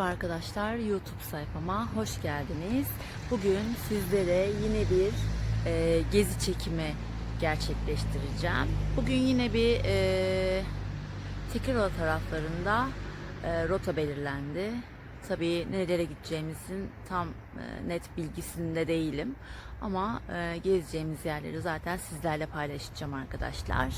Merhaba arkadaşlar YouTube sayfama hoş geldiniz. Bugün sizlere yine bir e, gezi çekimi gerçekleştireceğim. Bugün yine bir e, Tekirdağ taraflarında e, rota belirlendi. Tabii nerelere gideceğimizin tam e, net bilgisinde değilim. Ama e, gezeceğimiz yerleri zaten sizlerle paylaşacağım arkadaşlar.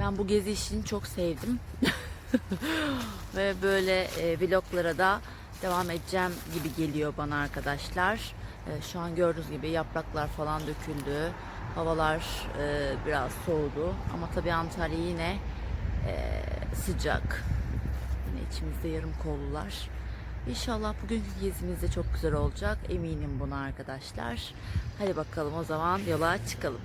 Ben bu gezi işini çok sevdim. Ve böyle e, vloglara da devam edeceğim gibi geliyor bana arkadaşlar. E, şu an gördüğünüz gibi yapraklar falan döküldü. Havalar e, biraz soğudu. Ama tabii Antalya yine e, sıcak. Yine içimizde yarım kollular. İnşallah bugünkü gezimiz de çok güzel olacak. Eminim buna arkadaşlar. Hadi bakalım o zaman yola çıkalım.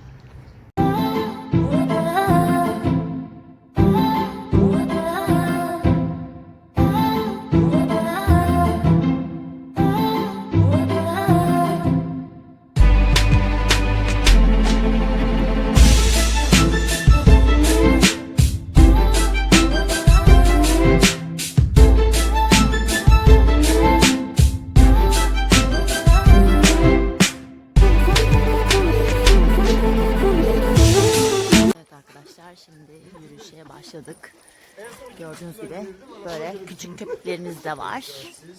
Köpeklerimiz de var.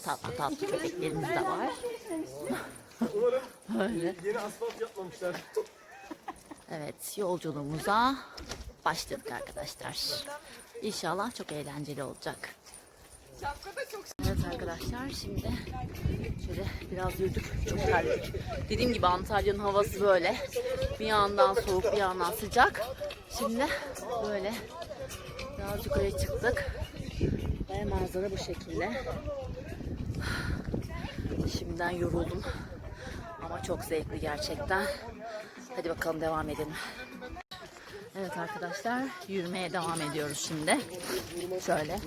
Tatlı tatlı köpeklerimiz de var. Böyle. Yeni asfalt yapmamışlar. Evet yolculuğumuza başladık arkadaşlar. İnşallah çok eğlenceli olacak. Evet arkadaşlar şimdi şöyle biraz yürüdük çok terledik. Dediğim gibi Antalya'nın havası böyle. Bir yandan soğuk bir yandan sıcak. Şimdi böyle biraz yukarıya çıktık. Ve manzara bu şekilde. Şimdiden yoruldum. Ama çok zevkli gerçekten. Hadi bakalım devam edelim. Evet arkadaşlar yürümeye devam ediyoruz şimdi. Şöyle.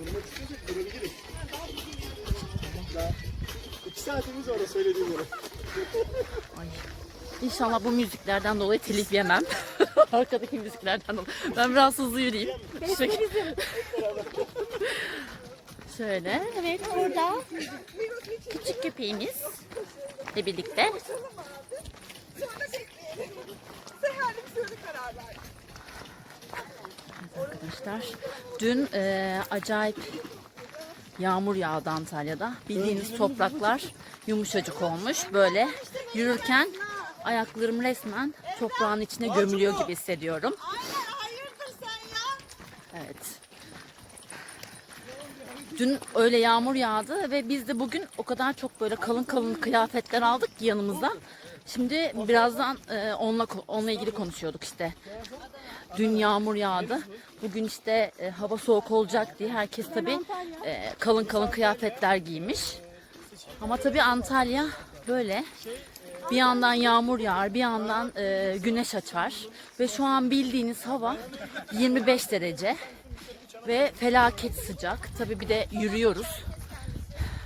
İki saatimiz var söylediğim yere. Ay. İnşallah bu müziklerden dolayı telif yemem. Arkadaki müziklerden dolayı. Ben biraz hızlı yürüyeyim. Şöyle. Şöyle. Evet burada küçük köpeğimiz ile birlikte. Arkadaşlar. Dün e, acayip yağmur yağdı Antalya'da. Bildiğiniz topraklar yumuşacık olmuş. Böyle yürürken ayaklarım resmen toprağın içine gömülüyor gibi hissediyorum. Evet. Dün öyle yağmur yağdı ve biz de bugün o kadar çok böyle kalın kalın kıyafetler aldık ki yanımıza. Şimdi birazdan e, onunla onunla ilgili konuşuyorduk işte. Dün yağmur yağdı. Bugün işte e, hava soğuk olacak diye herkes tabii e, kalın kalın kıyafetler giymiş. Ama tabii Antalya böyle. Bir yandan yağmur yağar, bir yandan e, güneş açar. Ve şu an bildiğiniz hava 25 derece. Ve felaket sıcak. Tabii bir de yürüyoruz.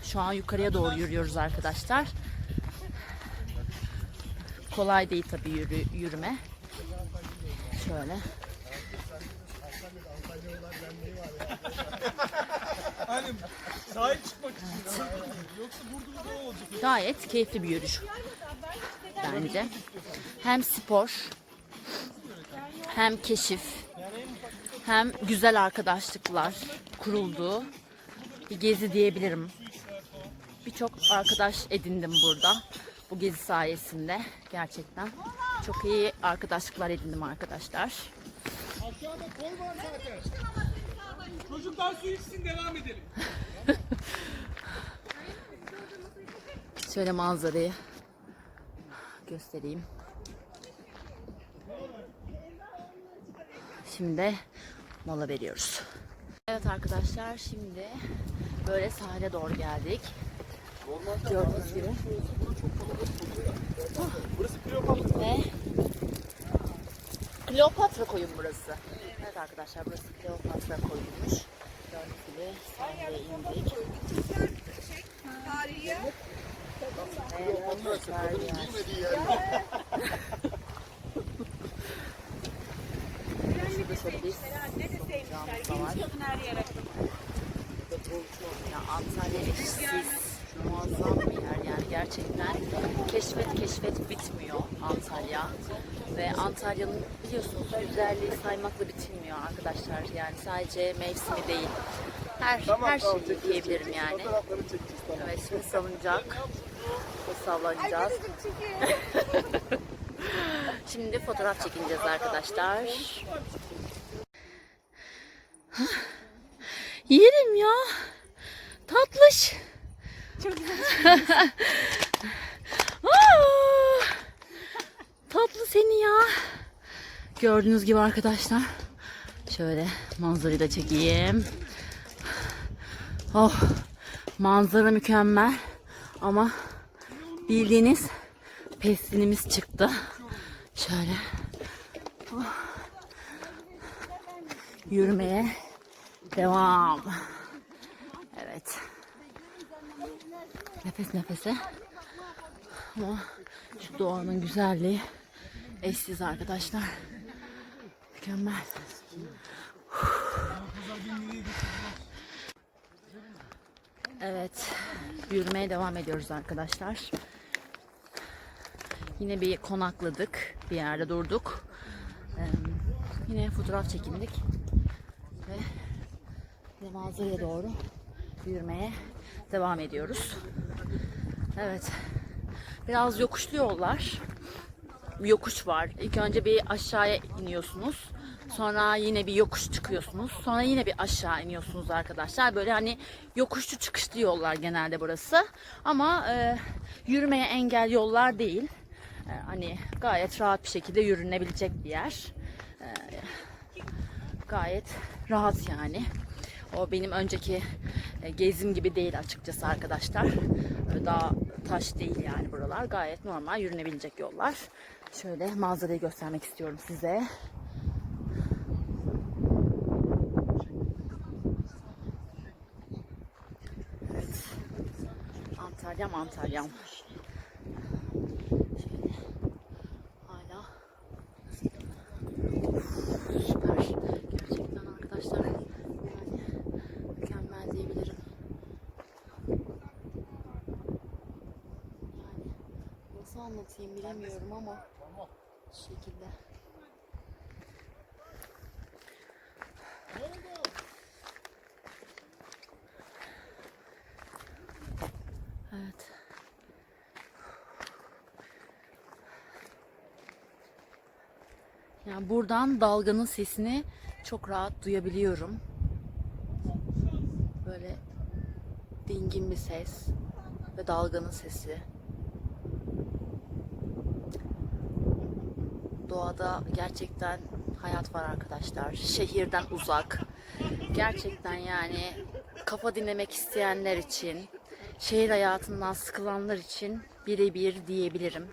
Şu an yukarıya doğru yürüyoruz arkadaşlar. Kolay değil tabii yürü, yürüme. Şöyle. Hani sahip çıkmak için. Yoksa burada da olacak. Gayet keyifli bir yürüyüş. Bence. Hem spor, hem keşif, hem güzel arkadaşlıklar kurulduğu bir gezi diyebilirim. Birçok arkadaş edindim burada. Bu gezi sayesinde gerçekten çok iyi arkadaşlıklar edindim arkadaşlar. Aşağıda koy var zaten. Çocuklar su içsin devam edelim. Şöyle manzarayı göstereyim. Şimdi mola veriyoruz. Evet arkadaşlar şimdi böyle sahile doğru geldik. Gördüğünüz gibi. Burası Kleopatra. Ve Kleopatra koyun burası. Evet arkadaşlar burası Kleopatra koyunmuş. Gördüğünüz gibi sahile indik. Evet, süper bir yer. şöyle bir cam var. Ya Antalya muazzam bir yer yani gerçekten keşfet keşfet bitmiyor Antalya. Ve Antalya'nın biliyorsunuz güzelliği saymakla bitilmiyor arkadaşlar. Yani sadece mevsimi değil. Her tamam, her tamam, şeyi diyebilirim yani. Tamam. evet şimdi salıncak sallanacağız şimdi fotoğraf çekineceğiz arkadaşlar. Yerim ya. Tatlış. Çok güzel. Tatlı seni ya. Gördüğünüz gibi arkadaşlar. Şöyle manzarayı da çekeyim. Oh. Manzara mükemmel. Ama bildiğiniz pestinimiz çıktı. Şöyle. Oh. Yürümeye devam. Evet. Nefes nefese. Ama şu doğanın güzelliği eşsiz arkadaşlar. Mükemmel. Evet. Yürümeye devam ediyoruz arkadaşlar. Yine bir konakladık. Bir yerde durduk. Yine fotoğraf çekindik. Ve manzaraya doğru yürümeye devam ediyoruz. Evet. Biraz yokuşlu yollar. Yokuş var. İlk önce bir aşağıya iniyorsunuz. Sonra yine bir yokuş çıkıyorsunuz. Sonra yine bir aşağı iniyorsunuz arkadaşlar. Böyle hani yokuşlu çıkışlı yollar genelde burası. Ama e, yürümeye engel yollar değil. E, hani gayet rahat bir şekilde yürünebilecek bir yer. E, gayet rahat yani. O benim önceki e, gezim gibi değil açıkçası arkadaşlar. Daha taş değil yani buralar. Gayet normal yürünebilecek yollar. Şöyle manzarayı göstermek istiyorum size. Evet. Antalya'm Antalya'm. Şöyle. Hala Süper. Gerçekten arkadaşlar yani mükemmel diyebilirim. Yani nasıl anlatayım bilemiyorum ama bu şekilde. Evet. Yani buradan dalganın sesini çok rahat duyabiliyorum. Böyle dingin bir ses ve dalganın sesi. Doğada gerçekten hayat var arkadaşlar. Şehirden uzak. Gerçekten yani kafa dinlemek isteyenler için, şehir hayatından sıkılanlar için birebir diyebilirim.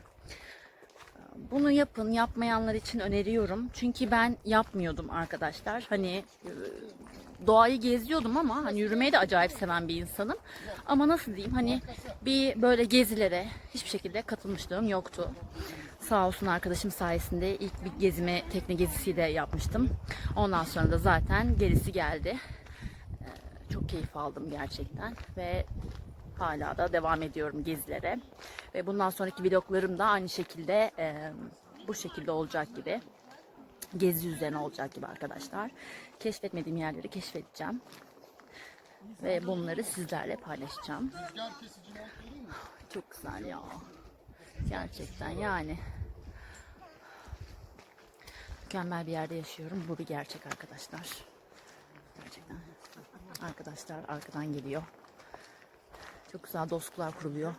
Bunu yapın. Yapmayanlar için öneriyorum. Çünkü ben yapmıyordum arkadaşlar. Hani e, doğayı geziyordum ama hani yürümeyi de acayip seven bir insanım. Ama nasıl diyeyim hani bir böyle gezilere hiçbir şekilde katılmışlığım yoktu. Sağ olsun arkadaşım sayesinde ilk bir gezimi tekne gezisiyle yapmıştım. Ondan sonra da zaten gerisi geldi. Ee, Çok keyif aldım gerçekten ve hala da devam ediyorum gezilere. Ve bundan sonraki vloglarım da aynı şekilde e, bu şekilde olacak gibi. Gezi üzerine olacak gibi arkadaşlar. Keşfetmediğim yerleri keşfedeceğim. Ve bunları sizlerle paylaşacağım. Çok güzel ya. Gerçekten yani. Mükemmel bir yerde yaşıyorum. Bu bir gerçek arkadaşlar. Gerçekten. Arkadaşlar arkadan geliyor. Çok güzel dostluklar kuruluyor.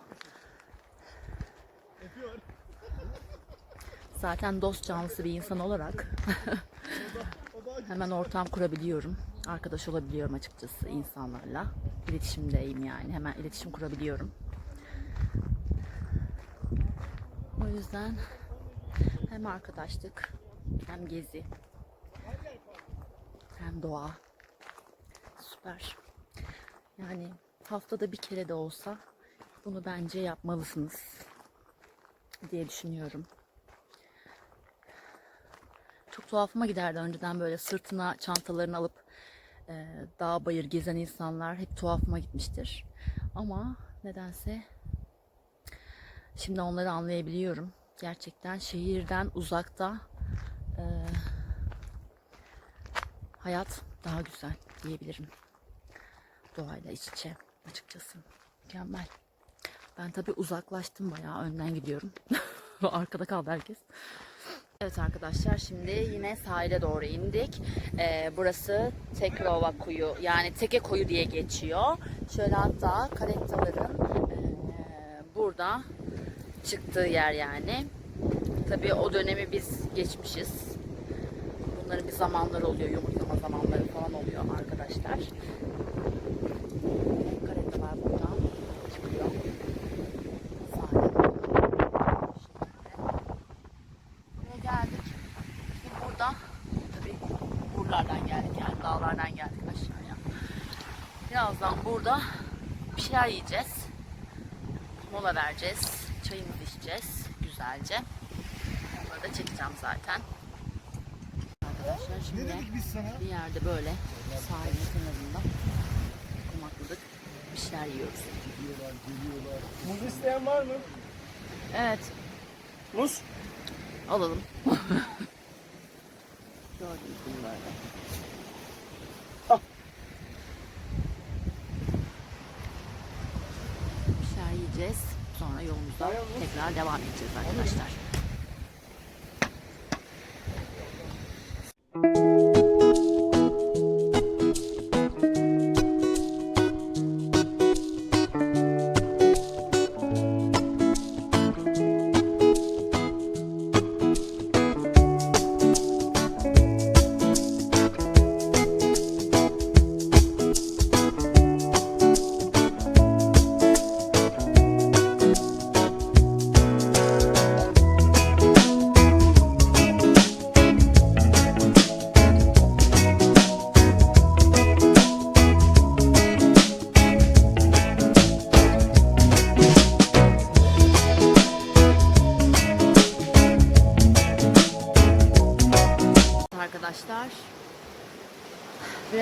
Zaten dost canlısı bir insan olarak hemen ortam kurabiliyorum. Arkadaş olabiliyorum açıkçası insanlarla. İletişimdeyim yani. Hemen iletişim kurabiliyorum. O yüzden hem arkadaşlık hem gezi hem doğa süper. Yani haftada bir kere de olsa bunu bence yapmalısınız diye düşünüyorum. Çok tuhafıma giderdi önceden böyle sırtına çantalarını alıp e, dağ bayır gezen insanlar hep tuhafıma gitmiştir. Ama nedense şimdi onları anlayabiliyorum. Gerçekten şehirden uzakta e, hayat daha güzel diyebilirim. Doğayla iç içe açıkçası. Mükemmel. Ben tabii uzaklaştım bayağı. Önden gidiyorum. Arkada kaldı herkes. Evet arkadaşlar şimdi yine sahile doğru indik. Ee, burası Tekrova Kuyu yani Teke Koyu diye geçiyor. Şöyle hatta karettaların ee, burada çıktığı yer yani. Tabii o dönemi biz geçmişiz. Bunların bir zamanları oluyor, yumurtlama zamanları falan oluyor arkadaşlar. Karettalar buradan çıkıyor. Buraya geldik. Burada tabii buralardan geldik dağlardan geldik aşağıya. Birazdan burada bir yiyeceğiz. Mola vereceğiz. Çayımızı içeceğiz güzelce. Onları da çekeceğim zaten. Arkadaşlar Ne şimdi dedik biz sana? bir yerde böyle sahilin kenarında konakladık. Bir şeyler yiyoruz. Geliyorlar, geliyorlar. Muz isteyen var mı? Evet Muz. alalım. Gördüğünüz gibi böyle. Al. Bir şeyler yiyeceğiz. Sonra yolumuza tekrar devam edeceğiz. Arkadaşlar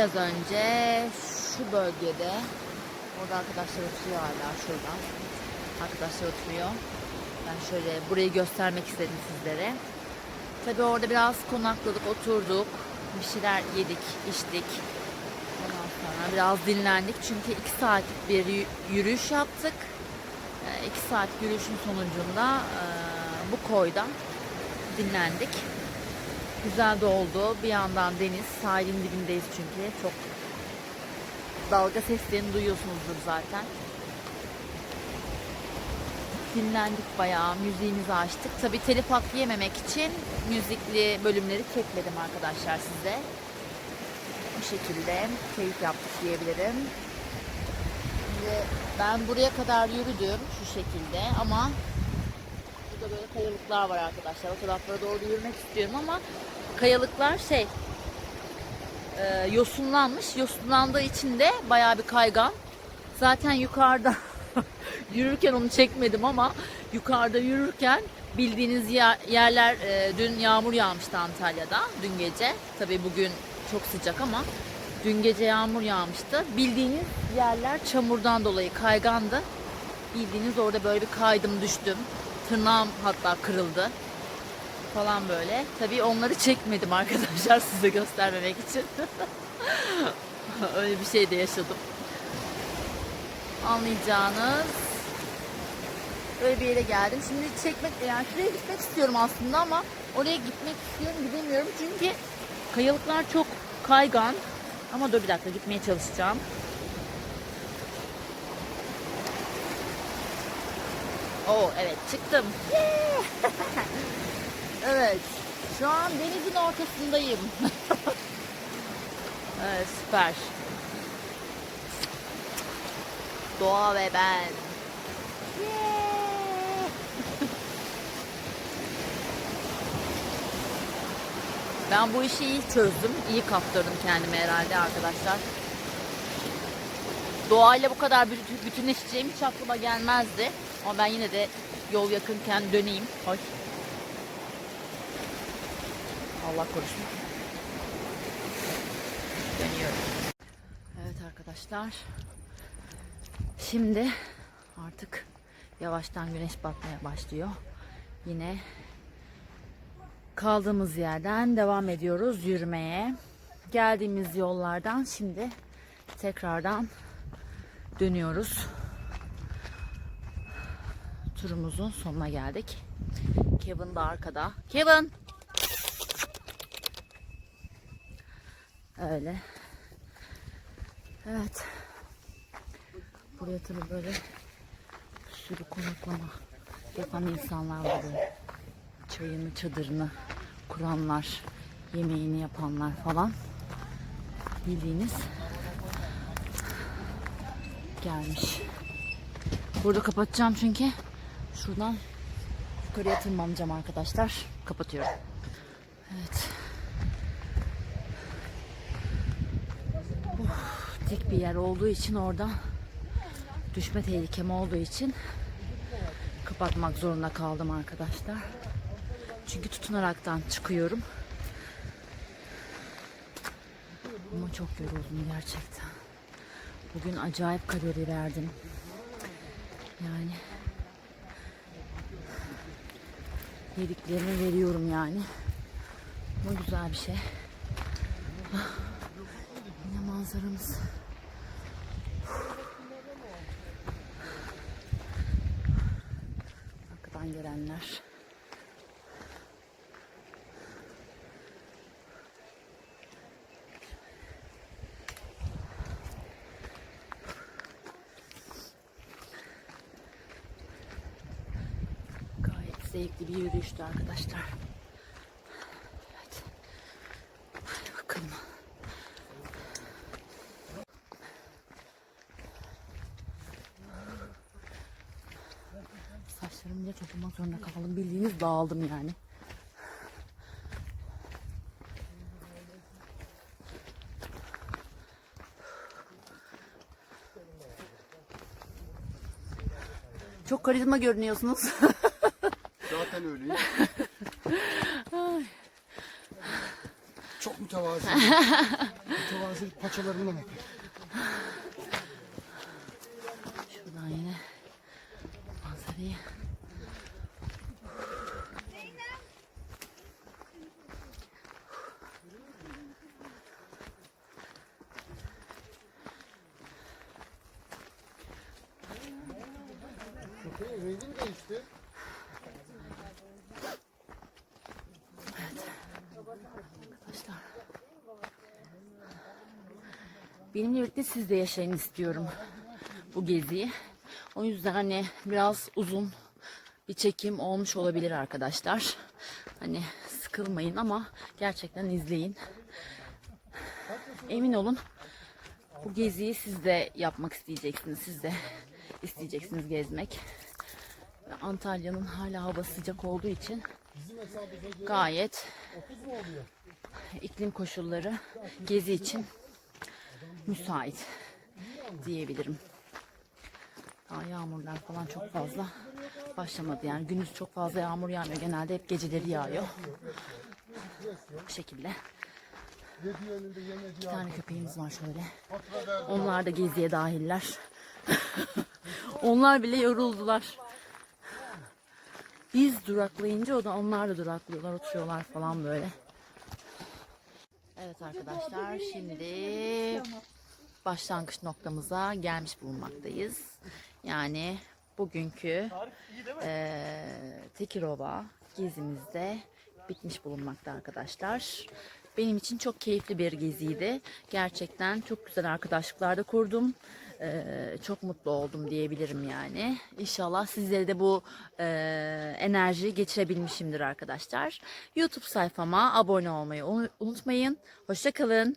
biraz önce şu bölgede orada arkadaşlar oturuyor hala şurada. Arkadaşlar oturuyor. Ben şöyle burayı göstermek istedim sizlere. Tabi orada biraz konakladık, oturduk. Bir şeyler yedik, içtik. Ondan sonra biraz dinlendik. Çünkü iki saatlik bir yü- yürüyüş yaptık. Ee, İki saat yürüyüşün sonucunda eee, bu koyda dinlendik. Güzel de oldu. Bir yandan deniz, sahilin dibindeyiz çünkü. Çok dalga seslerini duyuyorsunuzdur zaten. Dinlendik bayağı, müziğimizi açtık. Tabii telif hakkı yememek için müzikli bölümleri çekmedim arkadaşlar size. Bu şekilde keyif yaptık diyebilirim. Şimdi ben buraya kadar yürüdüm şu şekilde ama Burada böyle kayalıklar var arkadaşlar. O taraflara doğru yürümek istiyorum ama kayalıklar şey e, yosunlanmış. Yosunlandığı için de bayağı bir kaygan. Zaten yukarıda yürürken onu çekmedim ama yukarıda yürürken bildiğiniz yer- yerler e, dün yağmur yağmıştı Antalya'da dün gece. Tabii bugün çok sıcak ama dün gece yağmur yağmıştı. Bildiğiniz yerler çamurdan dolayı kaygandı. Bildiğiniz orada böyle bir kaydım düştüm. Tırnağım hatta kırıldı falan böyle. Tabii onları çekmedim arkadaşlar size göstermemek için. Öyle bir şey de yaşadım. Anlayacağınız öyle bir yere geldim. Şimdi çekmek yani şuraya gitmek istiyorum aslında ama oraya gitmek istiyorum gidemiyorum çünkü kayalıklar çok kaygan. Ama dur bir dakika gitmeye çalışacağım. Oo evet çıktım. Evet. Şu an denizin ortasındayım. evet süper. Doğa ve ben. Ben bu işi iyi çözdüm. İyi kaptırdım kendime herhalde arkadaşlar. Doğayla bu kadar bütün- bütünleşeceğim hiç aklıma gelmezdi. Ama ben yine de yol yakınken döneyim. Hoş. Allah korusun. Dönüyorum. Evet arkadaşlar. Şimdi artık yavaştan güneş batmaya başlıyor. yine kaldığımız yerden devam ediyoruz yürümeye. Geldiğimiz yollardan şimdi tekrardan dönüyoruz. Turumuzun sonuna geldik. Kevin de arkada. Kevin! Öyle. Evet. Buraya tabii böyle bir sürü konaklama yapan insanlar var. Çayını, çadırını kuranlar, yemeğini yapanlar falan. Bildiğiniz gelmiş. Burada kapatacağım çünkü şuradan yukarıya tırmanacağım arkadaşlar. Kapatıyorum. Evet. Uf, tek bir yer olduğu için orada düşme tehlikem olduğu için kapatmak zorunda kaldım arkadaşlar. Çünkü tutunaraktan çıkıyorum. Ama çok yoruldum gerçekten. Bugün acayip kalori verdim. Yani yediklerimi veriyorum yani. Bu güzel bir şey. Yine manzaramız. Arkadan gelenler. Gayet yürüyüştü arkadaşlar. Evet. Hadi bakalım. Saçlarımı bile toplamak zorunda kaldım. Bildiğiniz dağıldım yani. Çok karizma görünüyorsunuz. Zaten öyleyim. Çok mütevazi. mütevazi paçalarımdan öper. Şuradan yine manzarayı. Köpeğin rengi mi değişti? Benimle birlikte siz de yaşayın istiyorum bu geziyi. O yüzden hani biraz uzun bir çekim olmuş olabilir arkadaşlar. Hani sıkılmayın ama gerçekten izleyin. Emin olun bu geziyi siz de yapmak isteyeceksiniz. Siz de isteyeceksiniz gezmek. Antalya'nın hala havası sıcak olduğu için gayet iklim koşulları gezi için müsait diyebilirim. Daha yağmurlar falan çok fazla başlamadı. Yani gündüz çok fazla yağmur yağmıyor. Genelde hep geceleri yağıyor. Bu şekilde. İki tane köpeğimiz var şöyle. Onlar da geziye dahiller. Onlar bile yoruldular. Biz duraklayınca o da onlar da duraklıyorlar, oturuyorlar falan böyle. Evet arkadaşlar şimdi başlangıç noktamıza gelmiş bulunmaktayız. Yani bugünkü eee Tekirova gezimizde bitmiş bulunmakta arkadaşlar. Benim için çok keyifli bir geziydi. Gerçekten çok güzel arkadaşlıklar da kurdum. Eee, çok mutlu oldum diyebilirim yani. İnşallah sizlere de bu eee enerjiyi geçirebilmişimdir arkadaşlar. YouTube sayfama abone olmayı unutmayın. Hoşçakalın.